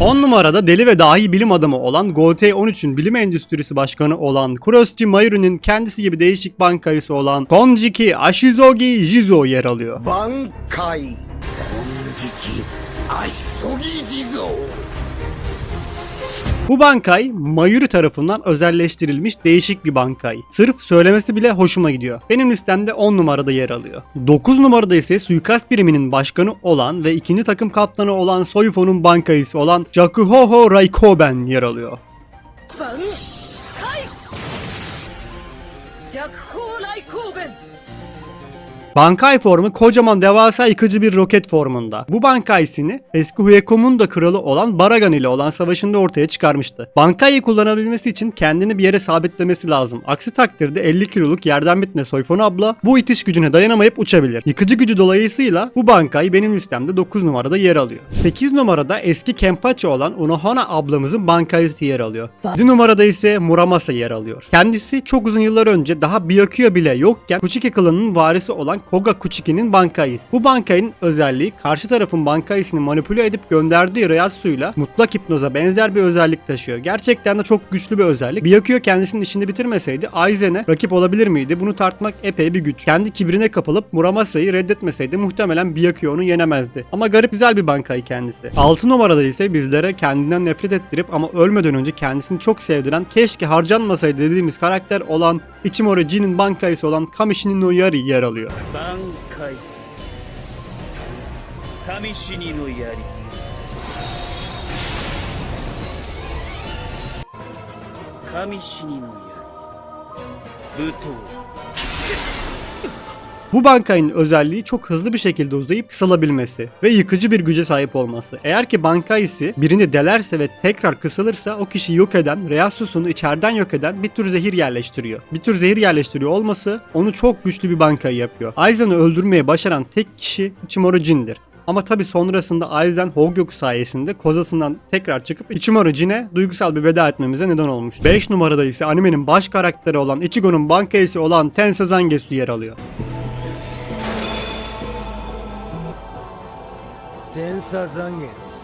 10 numarada deli ve dahi bilim adamı olan GOT 13'ün bilim endüstrisi başkanı olan Kuroshi Mayuri'nin kendisi gibi değişik bankayısı olan Konjiki Ashizogi Jizo yer alıyor. Bankai Konjiki Ashizogi Jizo bu bankay Mayuri tarafından özelleştirilmiş değişik bir bankay. Sırf söylemesi bile hoşuma gidiyor. Benim listemde 10 numarada yer alıyor. 9 numarada ise suikast biriminin başkanı olan ve ikinci takım kaptanı olan Soyufo'nun bankayısı olan Jakuhoho Raikoben yer alıyor. Bankay formu kocaman devasa yıkıcı bir roket formunda. Bu Bankai'sini eski Huekom'un da kralı olan Baragan ile olan savaşında ortaya çıkarmıştı. Bankai'yi kullanabilmesi için kendini bir yere sabitlemesi lazım. Aksi takdirde 50 kiloluk yerden bitme Soyfon abla bu itiş gücüne dayanamayıp uçabilir. Yıkıcı gücü dolayısıyla bu Bankai benim listemde 9 numarada yer alıyor. 8 numarada eski Kenpachi olan Unohana ablamızın Bankai'si yer alıyor. 7 numarada ise Muramasa yer alıyor. Kendisi çok uzun yıllar önce daha Byakuya bile yokken Kuchiki klanının varisi olan Koga Kuchiki'nin Bankai'si. Bu Bankai'nin özelliği karşı tarafın Bankai'sini manipüle edip gönderdiği Reyatsu'yla mutlak hipnoza benzer bir özellik taşıyor. Gerçekten de çok güçlü bir özellik. Byakuya kendisinin işini bitirmeseydi Aizen'e rakip olabilir miydi? Bunu tartmak epey bir güç. Kendi kibrine kapılıp Muramasa'yı reddetmeseydi muhtemelen Byakuya onu yenemezdi. Ama garip güzel bir Bankai kendisi. 6 numarada ise bizlere kendinden nefret ettirip ama ölmeden önce kendisini çok sevdiren keşke harcanmasaydı dediğimiz karakter olan Ichimori Jin'in Bankai'si olan Kamishini no Yari yer alıyor. 挽回。神死にの槍。神死にの槍武闘。Bu bankayın özelliği çok hızlı bir şekilde uzayıp kısalabilmesi ve yıkıcı bir güce sahip olması. Eğer ki bankayisi birini delerse ve tekrar kısılırsa o kişiyi yok eden, Reasus'unu içeriden yok eden bir tür zehir yerleştiriyor. Bir tür zehir yerleştiriyor olması onu çok güçlü bir bankayı yapıyor. Aizen'i öldürmeye başaran tek kişi Ichimoro Jin'dir. Ama tabi sonrasında Aizen Hogyoku sayesinde kozasından tekrar çıkıp Ichimoro Jin'e duygusal bir veda etmemize neden olmuş. 5 numarada ise animenin baş karakteri olan Ichigo'nun bankayısı olan Tensa Zangetsu yer alıyor.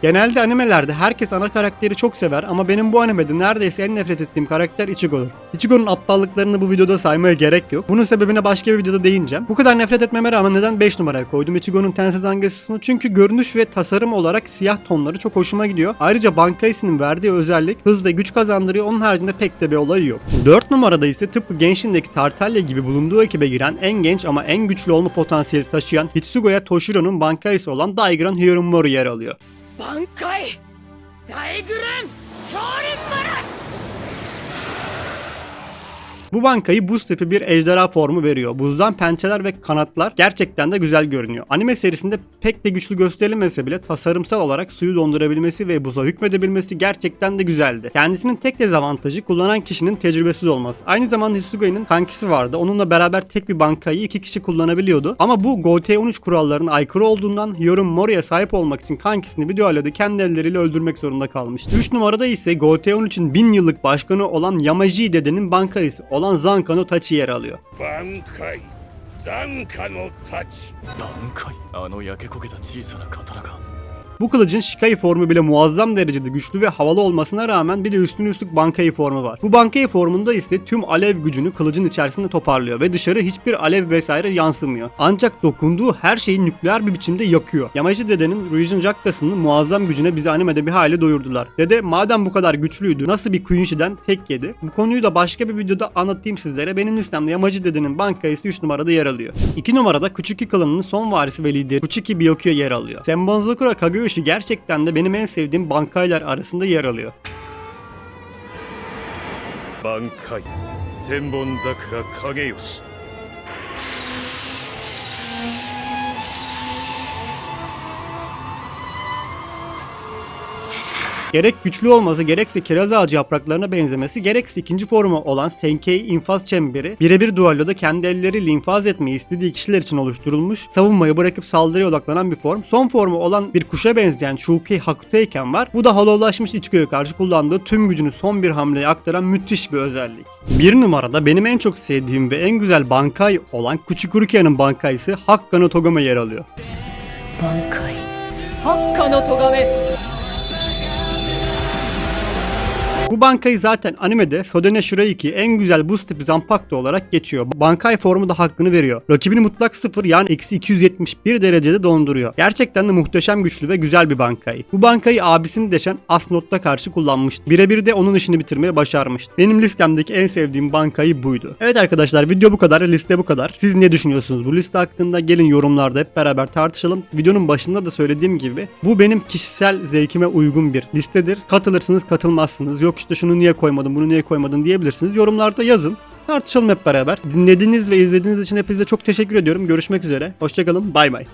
Genelde animelerde herkes ana karakteri çok sever ama benim bu animede neredeyse en nefret ettiğim karakter Ichigo'dur. Ichigo'nun aptallıklarını bu videoda saymaya gerek yok. Bunun sebebine başka bir videoda değineceğim. Bu kadar nefret etmeme rağmen neden 5 numaraya koydum Ichigo'nun Tensei Zangetsu'sunu? Çünkü görünüş ve tasarım olarak siyah tonları çok hoşuma gidiyor. Ayrıca Bankai'sinin verdiği özellik hız ve güç kazandırıyor. Onun haricinde pek de bir olayı yok. 4 numarada ise tıpkı Genshin'deki Tartaglia gibi bulunduğu ekibe giren en genç ama en güçlü olma potansiyeli taşıyan Hitsugoya Toshiro'nun Bankai'si olan Daigon Hyorinmoru yer alıyor. 挽回 Bu bankayı buz tipi bir ejderha formu veriyor. Buzdan pençeler ve kanatlar gerçekten de güzel görünüyor. Anime serisinde pek de güçlü gösterilmese bile tasarımsal olarak suyu dondurabilmesi ve buza hükmedebilmesi gerçekten de güzeldi. Kendisinin tek dezavantajı kullanan kişinin tecrübesiz olması. Aynı zamanda Hisugai'nin kankisi vardı. Onunla beraber tek bir bankayı iki kişi kullanabiliyordu. Ama bu GT13 kurallarına aykırı olduğundan Hyorin Mori'ye sahip olmak için kankisini video halde kendi elleriyle öldürmek zorunda kalmıştı. 3 numarada ise GT13'ün 1000 yıllık başkanı olan Yamaji dedenin bankayısı olan Zankano Tachi yer alıyor. Bankai, Zankano Tachi. Bankai, ano yakekoke da chiisana katana ga bu kılıcın Shikai formu bile muazzam derecede güçlü ve havalı olmasına rağmen bir de üstün üstlük Bankai formu var. Bu Bankai formunda ise tüm alev gücünü kılıcın içerisinde toparlıyor ve dışarı hiçbir alev vesaire yansımıyor. Ancak dokunduğu her şeyi nükleer bir biçimde yakıyor. Yamacı dedenin Ryujin Jakkası'nın muazzam gücüne bizi animede bir hale doyurdular. Dede madem bu kadar güçlüydü nasıl bir Kuinshi'den tek yedi? Bu konuyu da başka bir videoda anlatayım sizlere. Benim listemde Yamacı dedenin Bankai'si 3 numarada yer alıyor. 2 numarada Kuchiki klanının son varisi ve lideri Kuchiki Byakuya yer alıyor. Senbon Kaguya dövüşü gerçekten de benim en sevdiğim bankaylar arasında yer alıyor. Bankai, Senbon Zakura Kageyoshi. Gerek güçlü olması gerekse kiraz ağacı yapraklarına benzemesi gerekse ikinci formu olan Senkei infaz çemberi birebir dualloda kendi elleriyle infaz etmeyi istediği kişiler için oluşturulmuş savunmayı bırakıp saldırıya odaklanan bir form. Son formu olan bir kuşa benzeyen Shuki Hakuteiken var. Bu da holovlaşmış içgöğe karşı kullandığı tüm gücünü son bir hamleye aktaran müthiş bir özellik. Bir numarada benim en çok sevdiğim ve en güzel bankay olan Kuchikurukeya'nın bankayısı Hakka Togame yer alıyor. Bankay. Hakka Togame. Bu bankayı zaten animede Sodene Shuraiki en güzel boost tipi Zanpakuto olarak geçiyor. Bankay formu da hakkını veriyor. Rakibini mutlak sıfır yani eksi 271 derecede donduruyor. Gerçekten de muhteşem güçlü ve güzel bir bankay. Bu bankayı abisini deşen Asnot'ta karşı kullanmıştı. Birebir de onun işini bitirmeye başarmıştı. Benim listemdeki en sevdiğim bankayı buydu. Evet arkadaşlar video bu kadar, liste bu kadar. Siz ne düşünüyorsunuz bu liste hakkında? Gelin yorumlarda hep beraber tartışalım. Videonun başında da söylediğim gibi bu benim kişisel zevkime uygun bir listedir. Katılırsınız, katılmazsınız. Yok işte şunu niye koymadın, bunu niye koymadın diyebilirsiniz. Yorumlarda yazın. Tartışalım hep beraber. Dinlediğiniz ve izlediğiniz için hepinize çok teşekkür ediyorum. Görüşmek üzere. Hoşçakalın. Bay bay.